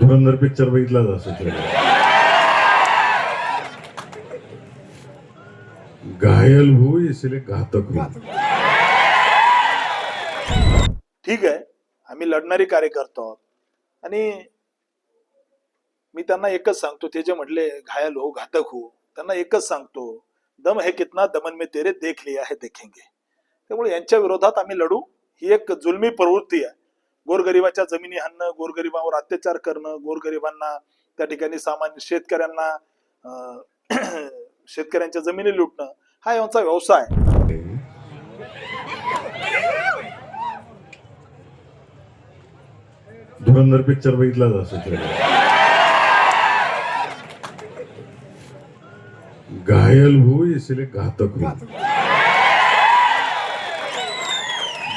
धुरंधर picture बघितला जातो घायल हो इसले घातक हो. ठीक आहे. आम्ही लढणारी कार्यकर्ता आहोत. आणि मी त्यांना एकच सांगतो ते जे म्हटले घायल हो घातक हो त्यांना एकच सांगतो दम हे कितना दमन में तेरे देख लिया है देखेंगे. त्यामुळे यांच्या विरोधात आम्ही लढू ही एक जुलमी प्रवृत्ती आहे. गोरगरिबाच्या जमिनी हाणणं गोरगरिबावर अत्याचार करणं गोरगरिबांना त्या ठिकाणी सामान्य शेतकऱ्यांना शेतकऱ्यांच्या जमिनी लुटणं हा यांचा व्यवसाय धुरंधर पिक्चर बघितला घायल हो इसलिए घातक हो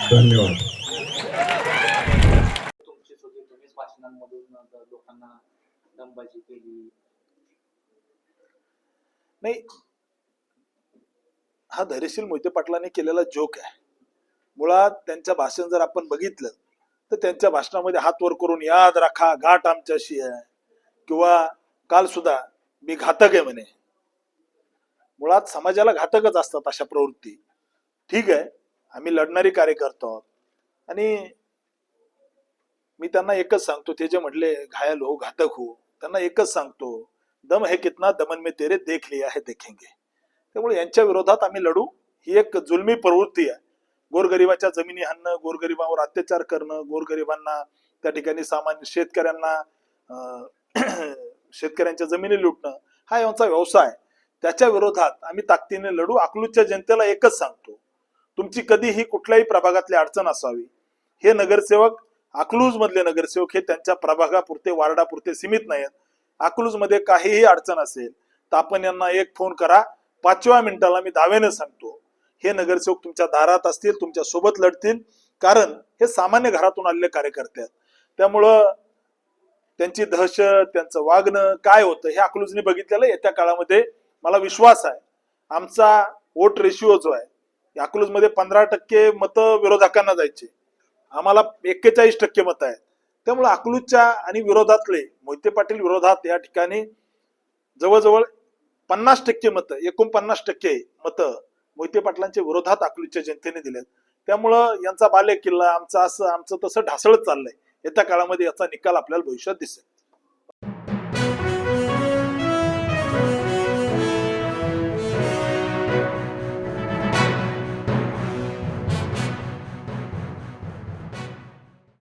धन्यवाद. दमबाजी केली. नाही हा धैर्यशील मोहिते पाटलांनी केलेला जोक आहे. मुळात त्यांच्या भाषण जर आपण बघितलं तर त्यांच्या भाषणामध्ये हात वर करून याद राखा गाठ आमच्याशी आहे. किंवा काल सुद्धा मी घातक आहे म्हणे. मुळात समाजाला घातकच असतात अशा प्रवृत्ती. ठीक आहे आम्ही लढणारी कार्यकर्ता आहोत. आणि मी त्यांना एकच सांगतो ते जे म्हटले घायल हो घातक हो. त्यांना एकच सांगतो दम हे कितना दमन में तेरे देख लिया है देखेंगे. त्यामुळे यांच्या विरोधात आम्ही लढू ही एक जुलमी प्रवृत्ती आहे. गोरगरिबाच्या जमिनी हाणणं गोरगरिबावर अत्याचार करणं गोरगरिबांना त्या ठिकाणी सामान्य शेतकऱ्यांना शेतकऱ्यांच्या जमिनी लुटणं हा यांचा व्यवसाय त्याच्या विरोधात आम्ही ताकदीने लढू अकलूजच्या जनतेला एकच सांगतो तुमची कधीही कुठल्याही प्रभागातली अडचण असावी. हे नगरसेवक अकलूज मधले नगरसेवक हे त्यांच्या प्रभागापुरते वार्डापुरते सीमित नाहीत अकलूजमध्ये काहीही अडचण असेल तर आपण यांना एक फोन करा. पाचव्या मिनिटाला मी दाव्याने सांगतो. हे नगरसेवक तुमच्या दारात असतील तुमच्यासोबत लढतील. कारण हे सामान्य घरातून आलेले कार्यकर्ते आहेत. त्यामुळं त्यांची दहशत त्यांचं वागणं काय होतं हे अकलूजने बघितलेलं आहे. येत्या काळामध्ये मला विश्वास आहे. आमचा वोट रेशिओ जो आहे अकलूजमध्ये पंधरा टक्के मतं विरोधकांना जायचे. आम्हाला एक्केचाळीस टक्के मतं आहेत. त्यामुळे अकलूजच्या आणि विरोधातले मोहिते पाटील विरोधात या ठिकाणी जवळजवळ पन्नास टक्के मतं एकोणपन्नास टक्के मतं मोहिते पाटलांच्या विरोधात अकलूजच्या जनतेने दिलेत. त्यामुळं यांचा बाले किल्ला आमचा असं आमचं तसं ढासळत चाललंय. येत्या काळामध्ये याचा निकाल आपल्याला भविष्यात दिसेल.